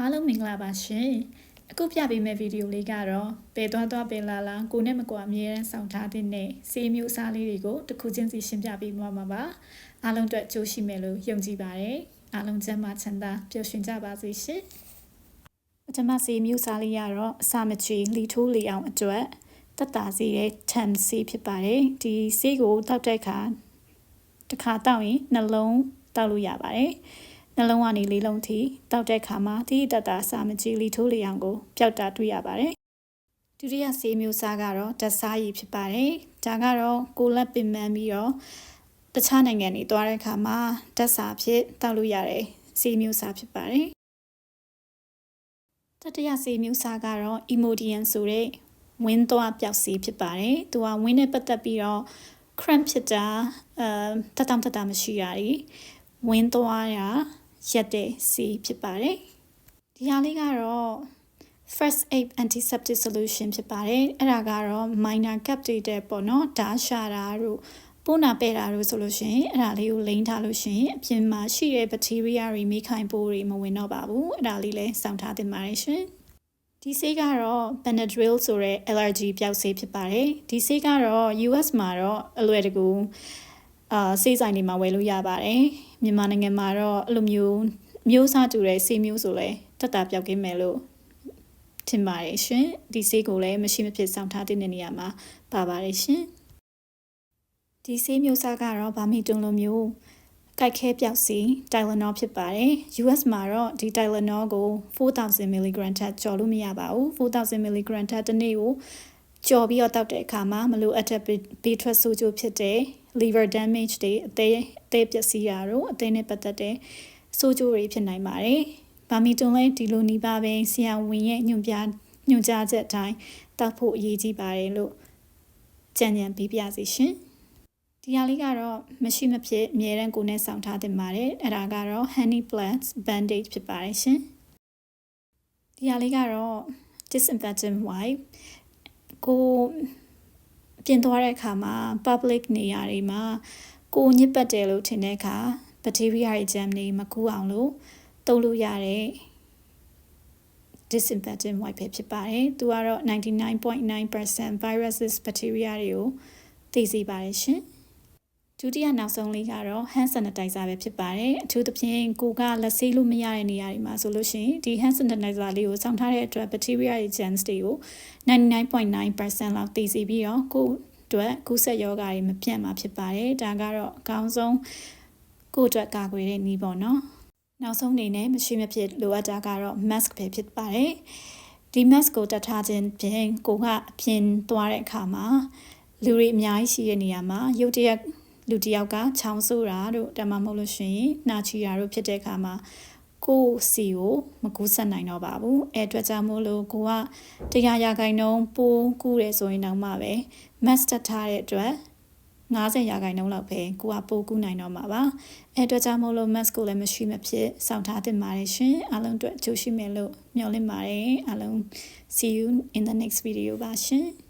အားလုံးမင်္ဂလာပါရှင်အခုပြပေးမယ့်ဗီဒီယိုလေးကတော့ဘယ်သွားသွားဘယ်လာလာကိုနဲ့မကွာအမြဲတမ်းဆောင်ထားတဲ့နဲ့စေးမျိုးစားလေးတွေကိုတစ်ခုချင်းစီရှင်းပြပေးမှာပါအားလုံးအတွက်ကြိုးရှိမယ်လို့ယုံကြည်ပါတယ်အားလုံးကျန်းမာချမ်းသာပျော်ရွှင်ကြပါစေရှင်ပထမစေးမျိုးစားလေးကတော့အစာမချေလီထိုးလီအောင်အတွက်တက်တာစီတဲ့ tam ဆေးဖြစ်ပါတယ်ဒီဆေးကိုတောက်တဲ့အခါတစ်ခါတောက်ရင်နှလုံးတောက်လို့ရပါတယ် နှလုံးကနေလေးလုံးထိတောက်တဲ့ခါမှာတိတတစာမကြီးလီထိုးလီအောင်ကိုပျောက်တာတွေ့ရပါတယ်ဒုတိယဆေးမျိုးစားကတော့ဓာတ်စားရည်ဖြစ်ပါတယ်ဒါကတော့ကိုလက်ပင်ပန်းပြီးတော့တခြားနိုင်ငံတွေသွားတဲ့အခါမှာဓာတ်စာဖြစ်တောက်လို့ရတယ်ဆေးမျိုးစားဖြစ်ပါတယ်တတိယဆေးမျိုးစားကတော့ Imodium ဆိုတဲ့ဝင်းသွားပျောက်ဆေးဖြစ်ပါတယ်သူကဝင်းနဲ့ပတ်သက်ပြီးတော့ cramp ဖြစ်တာအဲတတမ်တတမရှိရည်ဝင်းသွားတာ ရက်တဲ့စီဖြစ်ပါတယ်ဒီဟာလေးကတော့ first aid antiseptic solution ဖြစ်ပါတယ်အဲ့ဒါကတော့ minor cap တွေတဲ့ပေါ့နော်ဓာရှာတာတို့ပိုးနာပဲ့တာတို့ဆိုလို့ရှိရင်အဲ့ဒါလေးကိုလိမ့်ထားလို့ရှိရင်အပြင်မှာရှိတဲ့ bacteria တွေမိခိုင်ပိုးတွေမဝင်တော့ပါဘူးအဲ့ဒါလေးလည်းစောင့်ထားသင့်ပါတယ်ရှင်ဒီဆေးကတော့ Benadryl ဆိုတဲ့ allergy ပျောက်ဆေးဖြစ်ပါတယ်ဒီဆေးကတော့ US မှာတော့အလွယ်တကူ အာဆေးဆိုင်တွေမှာဝယ်လို့ရပါတယ်မြန်မာနိုင်ငံမှာတော့အဲ့လိုမျိုးမျိုးစားတူတဲ့ဆေးမျိုးဆိုလဲတက်တာပြောက်ကင်းမယ်လို့ထင်ပါတယ်ရှင်ဒီဆေးကိုလည်းမရှိမဖြစ်ဆောင်ထားတဲ့နေရာမှာပါပါတယ်ရှင်ဒီဆေးမျိုးစားကတော့ဗာမီတွန်လိုမျိုးကြိုက်ခဲပြောက်စီ Tylenol ဖြစ်ပါတယ် US မှာတော့ဒီ Tylenol ကို4000 mg ထက်ကျော်လို့မရပါဘူး4000 mg ထက်တစ်နေ့ကို ကြော်ပြီးတော့တောက်တဲ့အခါမှာမလိုအပ်တဲ့ဘေးထွက်ဆိုးကျိုးဖြစ်တဲ့ liver damage တွေအသေးအသေးပျက်စီးတာတို့အသေးနဲ့ပတ်သက်တဲ့ဆိုးကျိုးတွေဖြစ်နိုင်ပါတယ်။ဗာမီတွန်လည်းဒီလိုနီးပါးပဲဆရာဝန်ရဲ့ညွှန်ပြညွှန်ကြားချက်အတိုင်းတောက်ဖို့အရေးကြီးပါတယ်လို့ကြံ့ကြံ့ပြီးပြစီရှင်။ဒီဟာလေးကတော့မရှိမဖြစ်အမြဲတမ်းကိုယ်နဲ့ဆောင်ထားတင်ပါတယ်။အဲ့ဒါကတော့ honey plus bandage ဖြစ်ပါတယ်ရှင်။ဒီဟာလေးကတော့ disinfectant wipe ကိုပြင်သွားတဲ့အခါမှာ public နေရာတွေမှာကိုညစ်ပတ်တယ်လို့ထင်တဲ့အခါ bacteria တွေ germ တွေမကူအောင်လို့သုံးလို့ရတဲ့ disinfectant wipe ပဲဖြစ်ပါတယ်။သူကတော့99.9% viruses bacteria တွေကိုသိစေပါတယ်ရှင်။ ဒုတိယနောက်ဆုံးလေးကတော့ hand sanitizer ပဲဖြစ်ပါတယ်အထူးသဖြင့်ကိုကလက်ဆေးလို့မရတဲ့နေရာတွေမှာဆိုလို့ရှိရင်ဒီ hand sanitizer လေးကိုစောင့်ထားတဲ့အတွက် bacteria တွေ germs တွေကို99.9%လောက်တည်စီပြီးတော့ကိုအတွက်ကူးစက်ရောဂါတွေမပြန့်မှာဖြစ်ပါတယ်ဒါကတော့အကောင်းဆုံးကိုအတွက်ကာကွယ်တဲ့နည်းပေါ့နော်နောက်ဆုံးအနေနဲ့မရှိမဖြစ်လိုအပ်တာကတော့ mask ပဲဖြစ်ပါတယ်ဒီ mask ကိုတက်ထားခြင်းဖြင့်ကိုကအပြင်သွားတဲ့အခါမှာလူတွေအများကြီးရှိတဲ့နေရာမှာရုတ်တရက် လူတယောက်ကချောင်းဆိုးတာတို့တမမဟုတ်လို့ရှိရင်နှာချီတာတို့ဖြစ်တဲ့အခါမှာကိုစီကိုမကူးဆက်နိုင်တော့ပါဘူးအဲအတွက်ကြောင့်မို့လို့ကိုကတရားရာခိုင်နှုန်းပိုးကူးတယ်ဆိုရင်တော့မှပဲ master ထားတဲ့အတွက်90ရာခိုင်နှုန်းလောက်ပဲကိုကပိုးကူးနိုင်တော့မှာပါအဲအတွက်ကြောင့်မို့လို့ mask ကိုလည်းမရှိမဖြစ်စောင့်ထားတင်ပါတယ်ရှင်အားလုံးအတွက်ကြိုးရှိမယ်လို့မျှော်လင့်ပါတယ်အားလုံး see you in the next video ပါရှင်